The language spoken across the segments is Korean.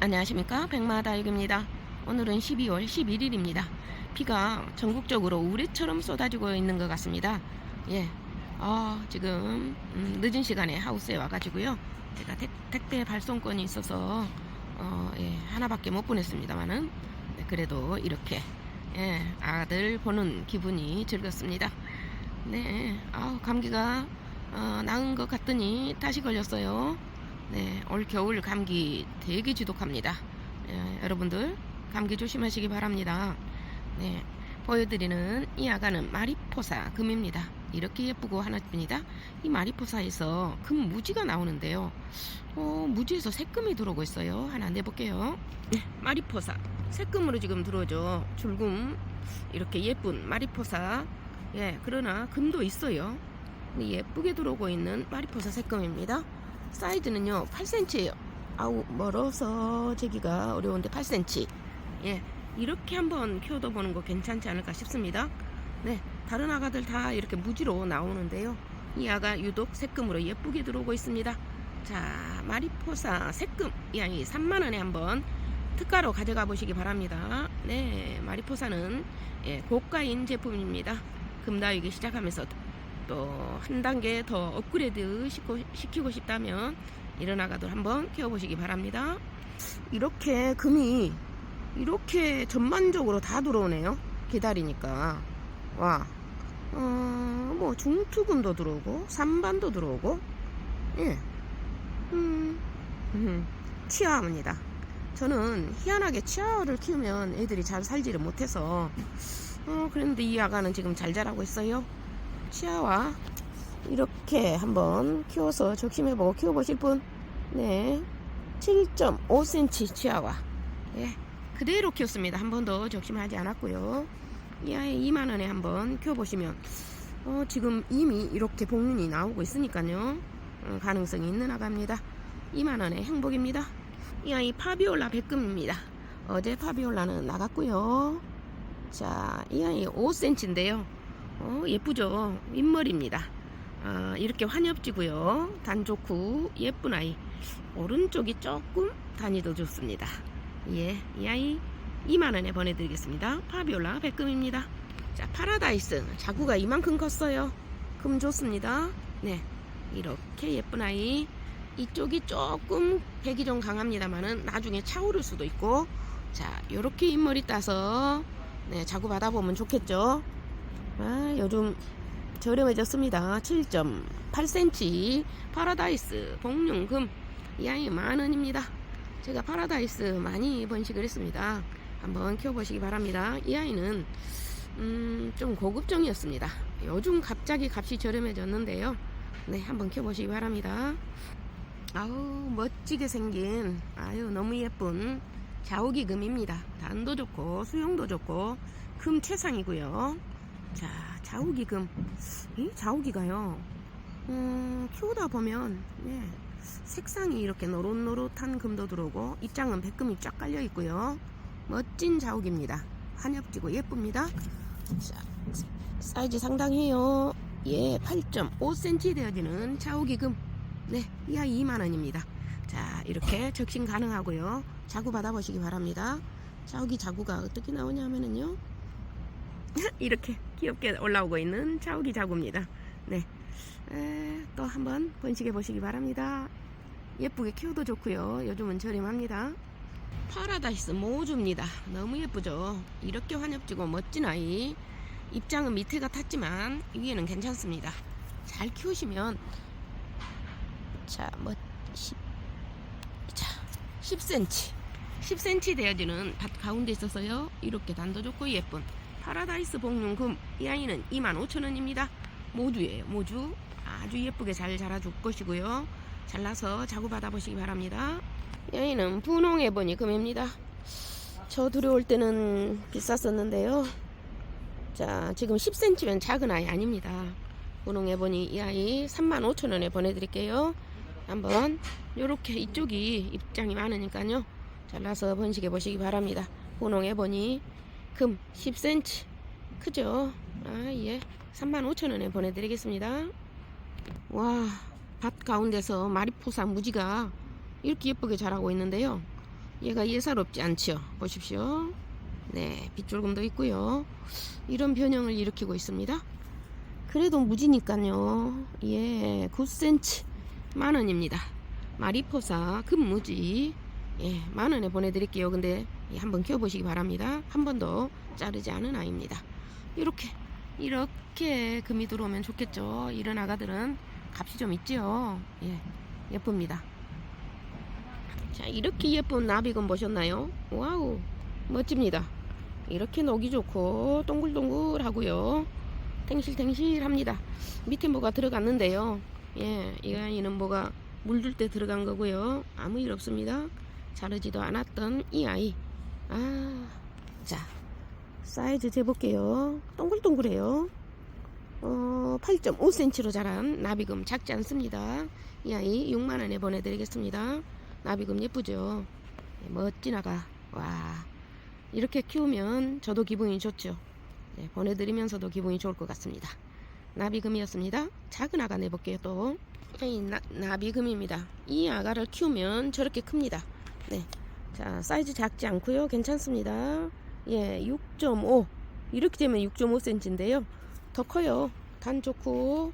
안녕하십니까 백마다육입니다. 오늘은 12월 11일입니다. 비가 전국적으로 우레처럼 쏟아지고 있는 것 같습니다. 예, 아 지금 음, 늦은 시간에 하우스에 와가지고요. 제가 택, 택배 발송권이 있어서 어, 예, 하나밖에 못 보냈습니다만은 네, 그래도 이렇게 예, 아들 보는 기분이 즐겁습니다. 네, 아 감기가 어, 나은 것 같더니 다시 걸렸어요. 네, 올 겨울 감기 되게 지독합니다. 예, 여러분들 감기 조심하시기 바랍니다. 네, 보여드리는 이 아가는 마리포사 금입니다. 이렇게 예쁘고 하나입니다. 이 마리포사에서 금 무지가 나오는데요. 어, 무지에서 새금이 들어오고 있어요. 하나 내볼게요. 네, 마리포사 새금으로 지금 들어오죠. 줄금 이렇게 예쁜 마리포사. 예, 그러나 금도 있어요. 예쁘게 들어오고 있는 마리포사 새금입니다. 사이즈는요 8cm예요. 아우 멀어서 재기가 어려운데 8cm. 예, 이렇게 한번 키워둬 보는 거 괜찮지 않을까 싶습니다. 네, 다른 아가들 다 이렇게 무지로 나오는데요. 이 아가 유독 새금으로 예쁘게 들어오고 있습니다. 자, 마리포사 새금 이 아이 3만 원에 한번 특가로 가져가 보시기 바랍니다. 네, 마리포사는 예, 고가인 제품입니다. 금다육이 시작하면서 또 한 단계 더 업그레이드 시키고, 시키고 싶다면 아가들 한번 키워보시기 바랍니다. 이렇게 금이 이렇게 전반적으로 다 들어오네요. 기다리니까 와, 어, 뭐 중투금도 들어오고 삼반도 들어오고 예, 음, 음, 치아입니다. 저는 희한하게 치아를 키우면 애들이 잘 살지를 못해서 어, 그런데 이 아가는 지금 잘 자라고 있어요. 치아와 이렇게 한번 키워서 적심해보고 키워보실 분, 네, 7.5cm 치아와, 예, 그대로 키웠습니다. 한 번도 적심하지 않았고요. 이 아이 2만 원에 한번 키워보시면, 어, 지금 이미 이렇게 복륜이 나오고 있으니까요, 어, 가능성이 있는 아가입니다. 2만 원의 행복입니다. 이 아이 파비올라 백금입니다. 어제 파비올라는 나갔고요. 자, 이 아이 5cm인데요. 어, 예쁘죠? 윗머리입니다. 아, 이렇게 환엽지고요. 단 좋고 예쁜 아이. 오른쪽이 조금 단이 더 좋습니다. 예, 이 아이 2만 원에 보내드리겠습니다. 파비올라 백금입니다. 자, 파라다이스 자구가 이만큼 컸어요. 금 좋습니다. 네, 이렇게 예쁜 아이. 이쪽이 조금 백이 좀 강합니다만은 나중에 차오를 수도 있고. 자, 요렇게 윗머리 따서 네, 자구 받아보면 좋겠죠. 아, 요즘 저렴해졌습니다. 7.8cm 파라다이스 복륜금 이 아이 만 원입니다. 제가 파라다이스 많이 번식을 했습니다. 한번 키워보시기 바랍니다. 이 아이는 음, 좀 고급종이었습니다. 요즘 갑자기 값이 저렴해졌는데요. 네, 한번 키워보시기 바랍니다. 아우 멋지게 생긴 아유 너무 예쁜 자우기금입니다. 단도 좋고 수용도 좋고 금 최상이고요. 자, 자우기금. 이 자우기가요. 음, 키우다 보면 예, 색상이 이렇게 노릇노릇한 금도 들어오고 입장은 백금이 쫙 깔려 있고요. 멋진 자욱입니다. 한엽지고 예쁩니다. 자, 사이즈 상당해요. 예, 8.5cm 되어지는 자욱이금. 네, 이 아이 2만 원입니다. 자, 이렇게 적신 가능하고요. 자구 받아보시기 바랍니다. 자욱이 자구가 어떻게 나오냐면은요. 이렇게 귀엽게 올라오고 있는 자욱이 자구입니다. 네. 에, 또 한번 번식해 보시기 바랍니다. 예쁘게 키워도 좋고요. 요즘은 저렴합니다. 파라다이스 모주입니다. 너무 예쁘죠? 이렇게 환엽지고 멋진 아이. 입장은 밑에가 탔지만 위에는 괜찮습니다. 잘 키우시면 자, 뭐 10, 자, 10cm. 10cm 되어지는 밭 가운데 있어서요. 이렇게 단도 좋고 예쁜 파라다이스 복륜금 이 아이는 25,000원입니다. 모주예요. 모주 아주 예쁘게 잘 자라줄 것이고요. 잘라서 자구 받아보시기 바랍니다. 이 아이는 분홍 에 보니 금입니다. 저 들어올 때는 비쌌었는데요. 자 지금 10cm면 작은 아이 아닙니다. 분홍 에 보니 이 아이 35,000원에 보내드릴게요. 한번 요렇게 이쪽이 입장이 많으니까요. 잘라서 번식해 보시기 바랍니다. 분홍 에 보니 금 10cm 크죠? 아 예. 35,000원에 보내드리겠습니다. 와, 밭 가운데서 마리포사 무지가 이렇게 예쁘게 자라고 있는데요. 얘가 예사롭지 않죠. 보십시오. 네, 빗줄금도 있고요. 이런 변형을 일으키고 있습니다. 그래도 무지니까요. 예, 9cm 만 원입니다. 마리포사 금무지 예, 만 원에 보내드릴게요. 근데 예, 한번 키워보시기 바랍니다. 한 번도 자르지 않은 아이입니다. 이렇게 이렇게 금이 들어오면 좋겠죠. 이런 아가들은 값이 좀 있지요. 예, 예쁩니다. 자, 이렇게 예쁜 나비금 보셨나요? 와우, 멋집니다. 이렇게 녹이 좋고 동글동글하고요. 탱실탱실합니다. 밑에 뭐가 들어갔는데요. 예, 이 아이는 뭐가 물들 때 들어간 거고요. 아무 일 없습니다. 자르지도 않았던 이 아이. 아, 자, 사이즈 재볼게요. 동글동글해요. 어, 8.5cm로 자란 나비금 작지 않습니다. 이 아이 6만원에 보내드리겠습니다. 나비금 예쁘죠? 네, 멋진 아가. 와, 이렇게 키우면 저도 기분이 좋죠. 네, 보내드리면서도 기분이 좋을 것 같습니다. 나비금이었습니다. 작은 아가 내볼게요 또. 이 나, 나비금입니다. 이 아가를 키우면 저렇게 큽니다. 네. 자, 사이즈 작지 않고요. 괜찮습니다. 예, 6.5. 이렇게 되면 6.5cm인데요. 더 커요. 단 좋고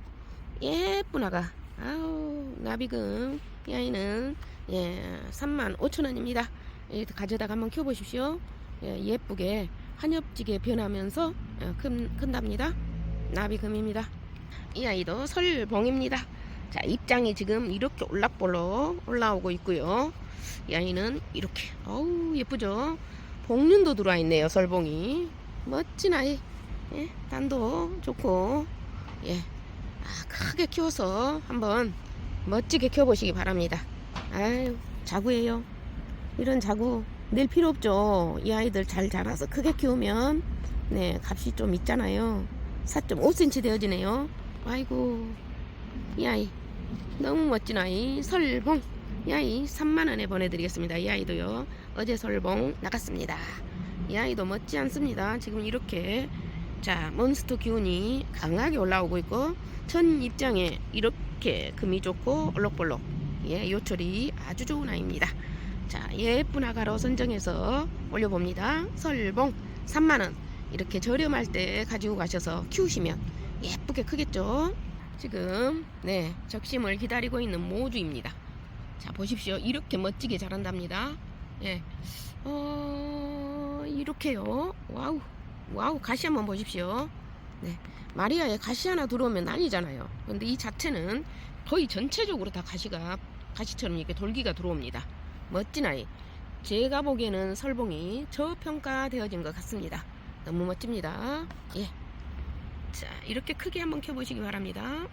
예쁜 아가. 아우, 나비금. 이 아이는 예, 3만 5천 원입니다. 예, 가져다가 한번 키워 보십시오. 예, 예쁘게 한엽지게 변하면서 어, 큰, 큰답니다. 나비금입니다. 이 아이도 설봉입니다. 자, 입장이 지금 이렇게 올락볼락 올라오고 있고요. 이 아이는 이렇게, 어우, 예쁘죠? 복륜도 들어와 있네요, 설봉이. 멋진 아이. 예, 단도 좋고, 예. 아, 크게 키워서 한번 멋지게 키워보시기 바랍니다. 아유, 자구예요. 이런 자구 낼 필요 없죠. 이 아이들 잘 자라서 크게 키우면 네 값이 좀 있잖아요. 4.5cm 되어지네요. 아이고 이 아이 너무 멋진 아이 설봉 이 아이 3만 원에 보내드리겠습니다. 이 아이도요 어제 설봉 나갔습니다. 이 아이도 멋지 않습니다. 지금 이렇게 자 몬스터 기운이 강하게 올라오고 있고 전 입장에 이렇게 금이 좋고 얼럭벌럭 예 요철이 아주 좋은 아이입니다. 자, 예쁜 아가로 선정해서 올려봅니다. 설봉 3만원. 이렇게 저렴할 때 가지고 가셔서 키우시면 예쁘게 크겠죠? 지금, 네, 적심을 기다리고 있는 모주입니다. 자, 보십시오. 이렇게 멋지게 자란답니다. 예. 어, 이렇게요. 와우. 와우, 가시 한번 보십시오. 네. 마리아에 가시 하나 들어오면 난리잖아요. 근데 이 자체는 거의 전체적으로 다 가시가, 가시처럼 이렇게 돌기가 들어옵니다. 멋진 아이. 제가 보기에는 설봉이 저평가되어진 것 같습니다. 너무 멋집니다. 예. 자, 이렇게 크게 한번 켜보시기 바랍니다.